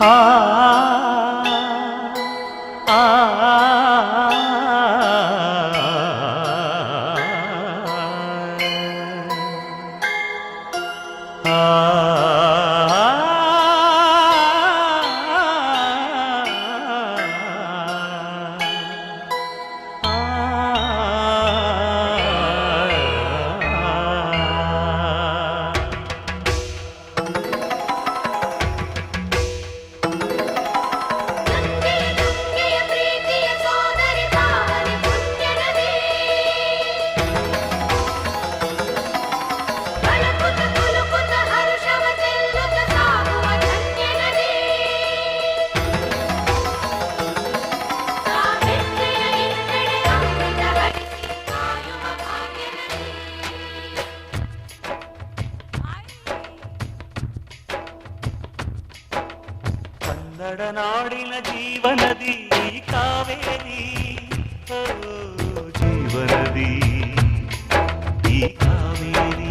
啊。ಕನ್ನಡ ನಾಡಿನ ಜೀವನದಿ ಕಾವೇರಿ ಓ ಜೀವನದಿ ಈ ಕಾವೇರಿ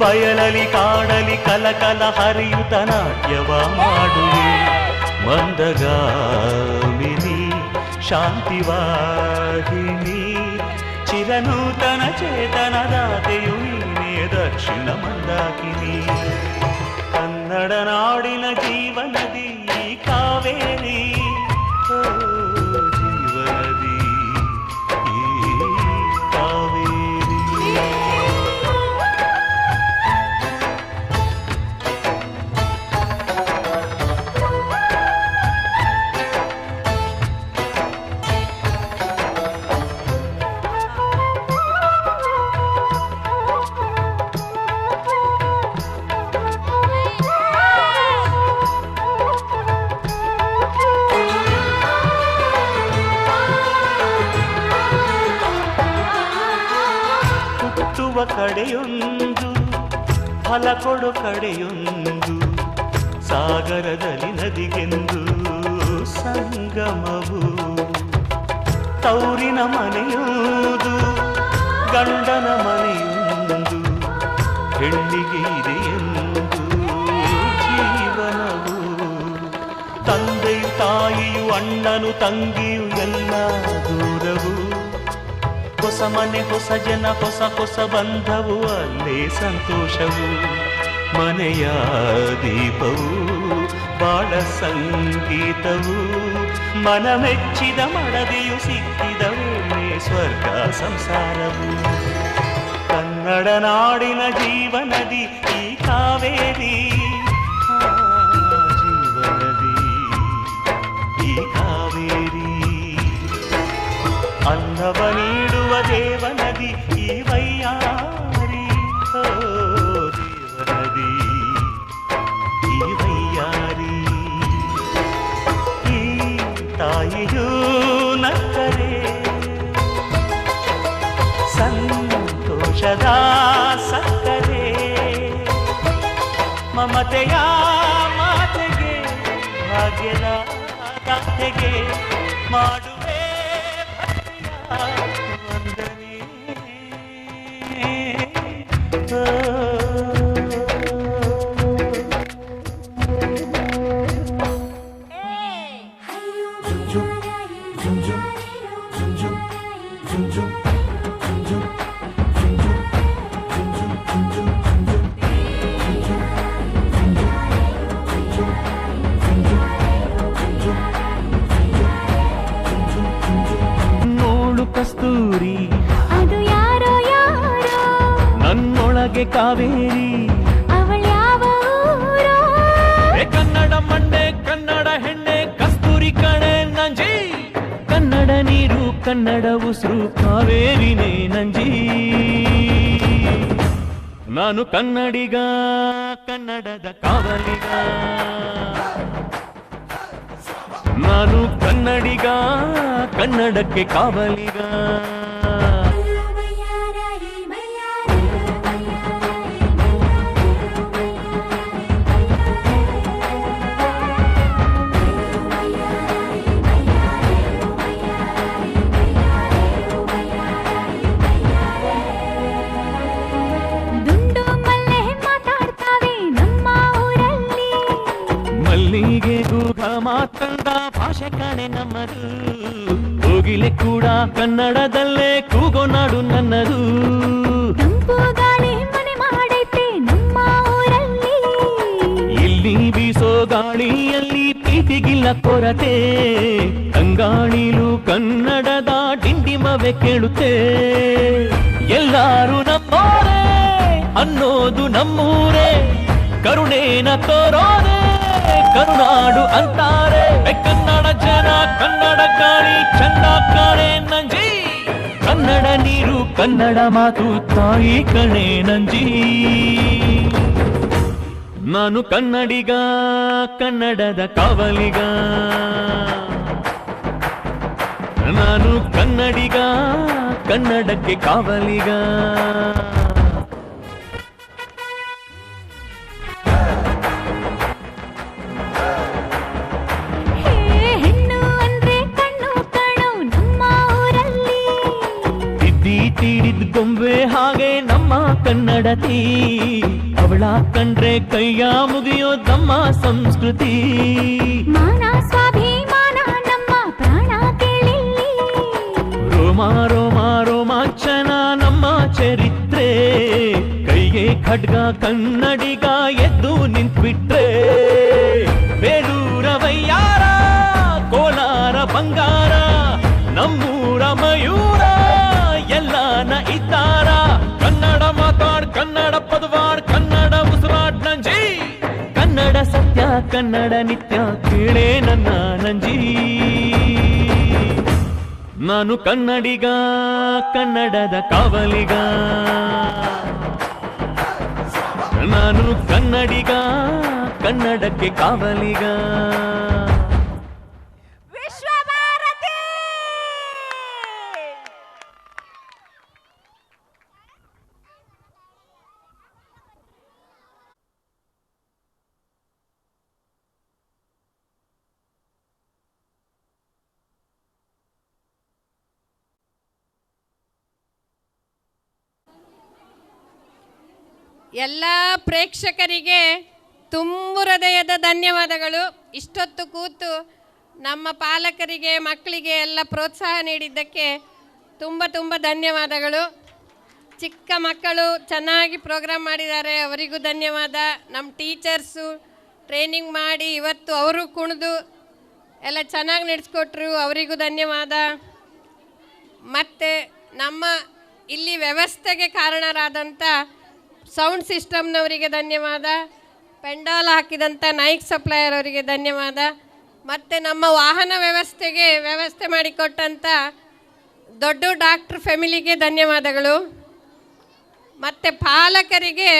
ಬಯಲಲಿ ಕಾಡಲಿ ಕಲಕಲ ಹರಿಯುತ ನಾಟ್ಯವ ಮಾಡುವೆ ಮಂದಗಾಮಿನಿ ಶಾಂತಿವಾಹಿನಿ ಚಿರನೂತನ ಚೇತನದಾತೆಯು ನೀನೇ ದಕ್ಷಿಣ ಮಂದಾಕಿನಿ ಕನ್ನಡ ನಾಡಿನ ಜೀವನದಿ ಈ ಕಾವೇರಿ ಹುಟ್ಟುವ ಕಡೆಯೊಂದು, ಫಲ ಕೊಡು ಕಡೆಯೊಂದು, ಸಾಗರದಲ್ಲಿ ನದಿಗೆಂದು ಸಂಗಮವು. ತೌರಿನ ಮನೆಯುವುದು ಗಂಡನ ಮನೆಯೊಂದು, ಹೆಣ್ಣಿಗೆ ಇದೆಯೆಂದು ಜೀವನವು. ತಂದೆಯು ತಾಯಿಯು, ಅಣ್ಣನು, ತಂಗಿಯು, ಎಲ್ಲ ದೂರವು. ಹೊಸ ಮನೆ, ಹೊಸ ಜನ, ಹೊಸ ಹೊಸ ಬಂಧವು, ಅಲ್ಲೇ ಸಂತೋಷವು. ಮನೆಯ ದೀಪವು, ಬಾಳ ಸಂಗೀತವು. ಮನ ಮೆಚ್ಚಿದ ಮಡದಿಯು ಸಿಕ್ಕಿದ ಸ್ವರ್ಗ ಸಂಸಾರವು. ಕನ್ನಡ ನಾಡಿನ ಜೀವನದಿ, ಈ ಕಾವೇರಿ. ಸಂತೋಷದ ಸಕ್ಕರೆ ಮಮತೆಯ ಮಾತೆಗೆ ಭಾಗ್ಯದ ಕಥೆಗೆ ಮಾಡುವೆ ವಂದನೆ. ಕಾವೇರಿ? ಅವಳ ಯಾವ ಊರೋ? ಕನ್ನಡ ಮಂಡೆ ಕನ್ನಡ ಹೆಣ್ಣೆ ಕಸ್ತೂರಿ ಕಣೆ ನಂಜಿ. ಕನ್ನಡ ನೀರು ಕನ್ನಡ ಉಸಿರು ಕಾವೇರಿನೇ ನಂಜಿ. ನಾನು ಕನ್ನಡಿಗ ಕನ್ನಡದ ಕಾವಲಿಗ. ನಾನು ಕನ್ನಡಿಗ ಕನ್ನಡಕ್ಕೆ ಕಾವಲಿಗ. ಮಲ್ಲಿಗೆ ಗೂಗ ಮಾತಂದ ಭಾಷೆ ಕಣೆ ನಮ್ಮದು. ಹೋಗಿಲೆ ಕೂಡ ಕನ್ನಡದಲ್ಲೇ ಕೂಗೋ ನಾಡು ನನ್ನದು. ತಂಪು ಗಾಳಿ ಮನೆ ಮಾಡೈತೆ ನಮ್ಮ ಊರಲ್ಲಿ. ಇಲ್ಲಿ ಬೀಸೋ ಗಾಳಿಯಲ್ಲಿ ಪ್ರೀತಿಗಿಲ್ಲ ಕೊರತೆ. ಅಂಗಾಣಿಲು ಕನ್ನಡದ ಡಿಂಡಿಮವೆ ಕೇಳುತ್ತೆ. ಎಲ್ಲಾರು ನಮ್ಮೋರೇ ಅನ್ನೋದು ನಮ್ಮೂರೇ. ಕರುಣೇನ ತೋರೋರೆ ಕರುನಾಡು ಅಂತಾರೆ. ಕನ್ನಡ ಜನ ಕನ್ನಡ ಕಾಣಿ ಚಂದ ಕಾಣೆ ನಂಜಿ. ಕನ್ನಡ ನೀರು, ಕನ್ನಡ ಮಾತು ತಾಯಿ ಕಣೆ ನಂಜಿ. ನಾನು ಕನ್ನಡಿಗ, ಕನ್ನಡದ ಕಾವಲಿಗ. ನಾನು ಕನ್ನಡಿಗ, ಕನ್ನಡಕ್ಕೆ ಕಾವಲಿಗ. ಕನ್ನಡತಿ ಅವಳ ಕಂಡ್ರೆ ಕೈಯ ಮುಗಿಯೋ ನಮ್ಮ ಸಂಸ್ಕೃತಿ ಮಾನ ಸ್ವಾಭಿಮಾನ ನಮ್ಮ ಪ್ರಾಣ ಕೇಳಿಲ್ಲಿ ರೋಮ ರೋಮ ರೋಮಾಂಚನ ನಮ್ಮ ಚರಿತ್ರೆ ಕೈಗೆ ಖಡ್ಗ ಕನ್ನಡಿಗ ಎದ್ದು ನಿಂತ್ಬಿಟ್ರೆ ಕನ್ನಡ ನಿತ್ಯ ಕೇಳೇ ನನ್ನ ನಂಜಿ. ನಾನು ಕನ್ನಡಿಗ ಕನ್ನಡದ ಕಾವಲಿಗ. ನಾನು ಕನ್ನಡಿಗ ಕನ್ನಡಕ್ಕೆ ಕಾವಲಿಗ. ಎಲ್ಲ ಪ್ರೇಕ್ಷಕರಿಗೆ ತುಂಬು ಹೃದಯದ ಧನ್ಯವಾದಗಳು. ಇಷ್ಟೊತ್ತು ಕೂತು ನಮ್ಮ ಪಾಲಕರಿಗೆ, ಮಕ್ಕಳಿಗೆ ಎಲ್ಲ ಪ್ರೋತ್ಸಾಹ ನೀಡಿದ್ದಕ್ಕೆ ತುಂಬ ತುಂಬ ಧನ್ಯವಾದಗಳು. ಚಿಕ್ಕ ಮಕ್ಕಳು ಚೆನ್ನಾಗಿ ಪ್ರೋಗ್ರಾಮ್ ಮಾಡಿದ್ದಾರೆ, ಅವರಿಗೂ ಧನ್ಯವಾದ. ನಮ್ಮ ಟೀಚರ್ಸು ಟ್ರೈನಿಂಗ್ ಮಾಡಿ ಇವತ್ತು ಅವರು ಕುಣಿದು ಎಲ್ಲ ಚೆನ್ನಾಗಿ ನಡೆಸ್ಕೊಟ್ರು, ಅವರಿಗೂ ಧನ್ಯವಾದ. ಮತ್ತು ನಮ್ಮ ಇಲ್ಲಿ ವ್ಯವಸ್ಥೆಗೆ ಕಾರಣರಾದಂಥ ಸೌಂಡ್ ಸಿಸ್ಟಮ್ನವರಿಗೆ ಧನ್ಯವಾದ. ಪೆಂಡಾಲ್ ಹಾಕಿದಂಥ ನೈಕ್ ಸಪ್ಲೈಯರ್ ಅವರಿಗೆ ಧನ್ಯವಾದ. ಮತ್ತು ನಮ್ಮ ವಾಹನ ವ್ಯವಸ್ಥೆಗೆ ವ್ಯವಸ್ಥೆ ಮಾಡಿಕೊಟ್ಟಂಥ ದೊಡ್ಡ ಡಾಕ್ಟ್ರ್ ಫ್ಯಾಮಿಲಿಗೆ ಧನ್ಯವಾದಗಳು. ಮತ್ತು ಪಾಲಕರಿಗೆ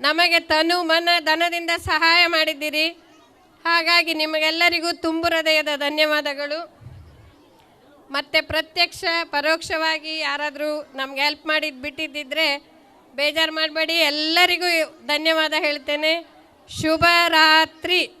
ನಮಗೆ ತನು ಮನ ಧನದಿಂದ ಸಹಾಯ ಮಾಡಿದ್ದೀರಿ. ಹಾಗಾಗಿ ನಿಮಗೆಲ್ಲರಿಗೂ ತುಂಬು ಹೃದಯದ ಧನ್ಯವಾದಗಳು. ಮತ್ತು ಪ್ರತ್ಯಕ್ಷ, ಪರೋಕ್ಷವಾಗಿ ಯಾರಾದರೂ ನಮ್ಗೆ ಹೆಲ್ಪ್ ಮಾಡಿದ್ದು ಬಿಟ್ಟಿದ್ದಿದ್ರೆ ಬೇಜಾರು ಮಾಡಬೇಡಿ. ಎಲ್ಲರಿಗೂ ಧನ್ಯವಾದ ಹೇಳ್ತೇನೆ. ಶುಭ ರಾತ್ರಿ.